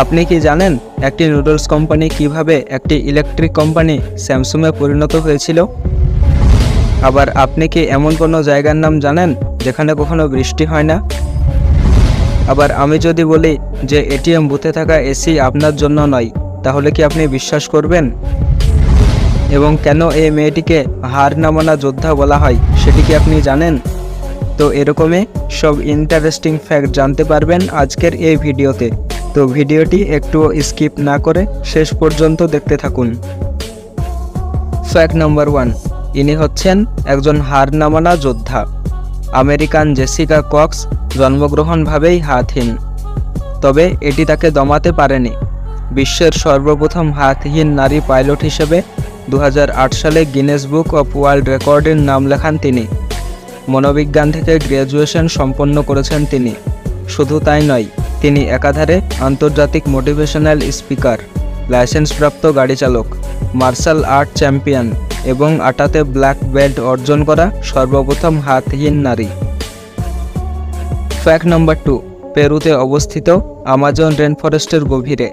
আপনি কি জানেন একটি নুডলস কোম্পানি কীভাবে একটি ইলেকট্রিক কোম্পানি স্যামসুংয়ে পরিণত হয়েছিল? আবার আপনি কি এমন কোনো জায়গার নাম জানেন যেখানে কখনো বৃষ্টি হয় না? আবার আমি যদি বলি যে এটিএম বুথে থাকা এসি আপনার জন্য নয়, তাহলে কি আপনি বিশ্বাস করবেন? এবং কেন এই মেয়েটিকে হার নামানা যোদ্ধা বলা হয়, সেটি কি আপনি জানেন? তো এরকমই সব ইন্টারেস্টিং ফ্যাক্ট জানতে পারবেন আজকের এই ভিডিওতে। তো ভিডিওটি একটু স্কিপ না করে শেষ পর্যন্ত দেখতে থাকুন। ফ্যাক্ট নাম্বার ওয়ান, ইনি হচ্ছেন একজন হার নামানা যোদ্ধা। আমেরিকান জেসিকা কক্স জন্মগ্রহণভাবেই হাতহীন তবে এটি তাকে দমাতে পারেনি। বিশ্বের সর্বপ্রথম হাতহীন নারী পাইলট হিসেবে দু হাজার আট সালে গিনেস বুক অফ ওয়ার্ল্ড রেকর্ডের নাম লেখান তিনি। মনোবিজ্ঞান থেকে গ্র্যাজুয়েশন সম্পন্ন করেছেন তিনি। শুধু তাই নয় তিনি একাধারে আন্তর্জাতিক মোটিভেশনাল স্পিকার, লাইসেন্সপ্রাপ্ত গাড়ি চালক, মার্শাল আর্ট চ্যাম্পিয়ন এবং আটাতে ব্ল্যাক বেল্ট অর্জন করা সর্বপ্রথম হাতহীন নারী। ফ্যাক্ট নম্বর টু, পেরুতে অবস্থিত আমাজন রেনফরেস্টের গভীরে,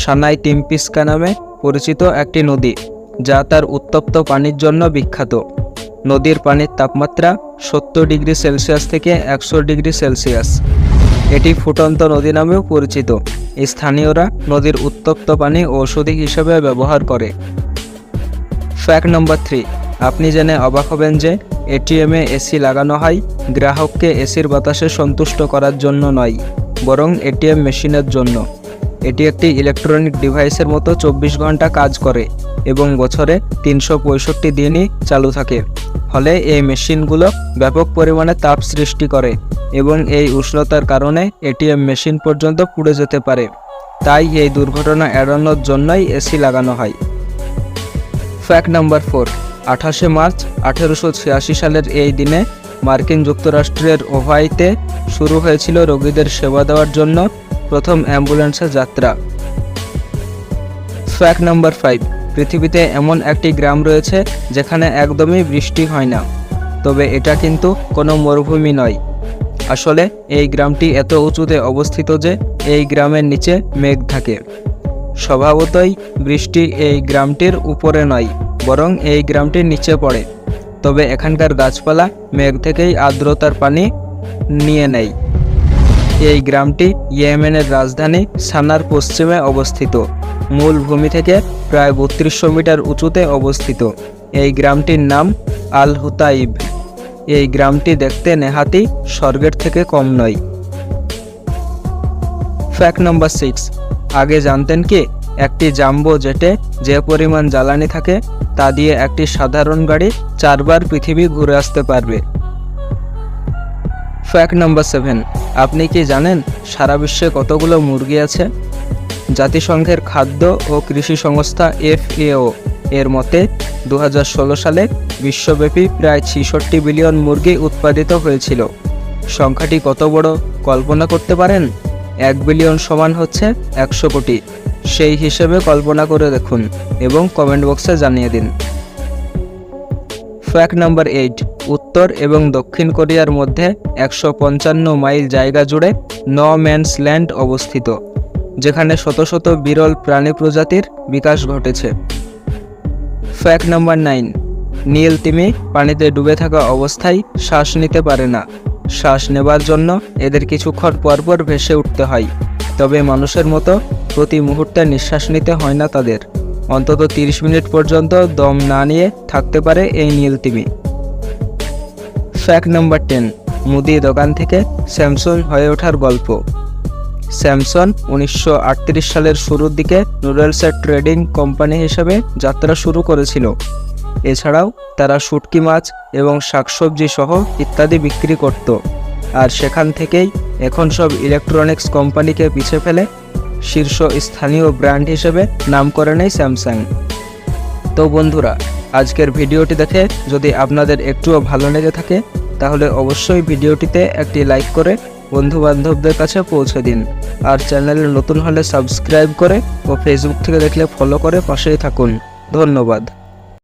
সানাই টিম্পিস্কা নামে পরিচিত একটি নদী, যা তার উত্তপ্ত পানির জন্য বিখ্যাত। নদীর পানির তাপমাত্রা সত্তর ডিগ্রি সেলসিয়াস থেকে একশো ডিগ্রি সেলসিয়াস। এটি ফুটন্ত নদী নামেও পরিচিত। স্থানীয়রা নদীর উত্তপ্ত পানি ঔষধি হিসেবে ব্যবহার করে। ফ্যাক্ট নম্বর থ্রি, আপনি জেনে অবাক হবেন যে এটিএমে এসি লাগানো হয় গ্রাহককে এসির বাতাসে সন্তুষ্ট করার জন্য নয়, বরং এটিএম মেশিনের জন্য। এটি একটি ইলেকট্রনিক ডিভাইসের মতো চব্বিশ ঘণ্টা কাজ করে এবং বছরে তিনশো পঁয়ষট্টি দিনই চালু থাকে। ফলে এই মেশিনগুলো ব্যাপক পরিমাণে তাপ সৃষ্টি করে এবং এই উষ্ণতার কারণে এটিএম মেশিন পর্যন্ত পুড়ে যেতে পারে। তাই এই দুর্ঘটনা এড়ানোর জন্যই এসি লাগানো হয়। ফ্যাক্ট নাম্বার ফোর, আঠাশে মার্চ আঠেরোশো ছিয়াশি সালের এই দিনে মার্কিন যুক্তরাষ্ট্রের ওহাইতে শুরু হয়েছিল রোগীদের সেবা দেওয়ার জন্য প্রথম অ্যাম্বুলেন্সের যাত্রা। ফ্যাক্ট নাম্বার ফাইভ পৃথিবীতে এমন একটি গ্রাম রয়েছে যেখানে একদমই বৃষ্টি হয় না। তবে এটা কিন্তু কোনো মরুভূমি নয়। আসলে এই গ্রামটি এত উঁচুতে অবস্থিত যে এই গ্রামের নিচে মেঘ থাকে। স্বভাবতই বৃষ্টি এই গ্রামটির উপরে নয়, বরং এই গ্রামটির নিচে পড়ে। তবে এখানকার গাছপালা মেঘ থেকেই আর্দ্রতার পানি নিয়ে নেয়। এই গ্রামটি ইয়েমেনের রাজধানী সানার পশ্চিমে অবস্থিত। মূল ভূমি থেকে প্রায় বত্রিশশো মিটার উঁচুতে অবস্থিত। এই গ্রামটির নাম আল হুতাইব এই গ্রামটি দেখতে নেহাতি স্বর্গের থেকে কম নয়। ফ্যাক্ট নম্বর সিক্স আগে জানতেন কি, একটি জাম্বো জেটে যে পরিমাণ জ্বালানি থাকে, তা দিয়ে একটি সাধারণ গাড়ি চারবার পৃথিবী ঘুরে আসতে পারবে। ফ্যাক্ট নাম্বার সেভেন আপনি কি জানেন সারা বিশ্বে কতগুলো মুরগি আছে? জাতিসংঘের খাদ্য ও কৃষি সংস্থা এফএও এর মতে দু হাজার ষোলো সালে বিশ্বব্যাপী প্রায় ছিষট্টি বিলিয়ন মুরগি উৎপাদিত হয়েছিল। সংখ্যাটি কত বড় কল্পনা করতে পারেন? এক বিলিয়ন সমান হচ্ছে একশো কোটি। সেই হিসেবে কল্পনা করে দেখুন এবং কমেন্ট বক্সে জানিয়ে দিন। ফ্যাক্ট নাম্বার এইট উত্তর এবং দক্ষিণ কোরিয়ার মধ্যে একশো পঞ্চান্ন মাইল জায়গা জুড়ে ন ম্যানস ল্যান্ড অবস্থিত, যেখানে শত শত বিরল প্রাণী প্রজাতির বিকাশ ঘটেছে। ফ্যাক্ট নাম্বার নাইন, নীল তিমি পানিতে ডুবে থাকা অবস্থায় শ্বাস নিতে পারে না। শ্বাস নেবার জন্য এদের কিছুক্ষণ পরপর ভেসে উঠতে হয়, তবে মানুষের মতো প্রতি মুহূর্তে নিঃশ্বাস নিতে হয় না তাদের। অন্তত তিরিশ মিনিট পর্যন্ত দম না নিয়ে থাকতে পারে এই নীল তিমি। ফ্যাক্ট নাম্বার টেন মুদি দোকান থেকে স্যামসং হয়ে ওঠার গল্প। স্যামসং উনিশশো সালের শুরুর দিকে নুডলসের ট্রেডিং কোম্পানি হিসেবে যাত্রা শুরু করেছিল। এছাড়াও তারা শুটকি মাছ এবং শাকসবজি সহ ইত্যাদি বিক্রি করত। আর সেখান থেকেই এখন সব ইলেকট্রনিক্স কোম্পানিকে পিছে ফেলে শীর্ষ স্থানীয় ব্র্যান্ড হিসেবে নাম করে নেয় স্যামসাং। তো বন্ধুরা আজকের ভিডিওটি দেখে যদি আপনাদের একটুও ভালো লেগে থাকে, তাহলে অবশ্যই ভিডিওটিতে একটি লাইক করে বন্ধু বান্ধবদের কাছে পৌঁছে দিন। আর চ্যানেলে নতুন হলে সাবস্ক্রাইব করে ও ফেসবুক থেকে দেখলে ফলো করে পাশেই থাকুন। ধন্যবাদ।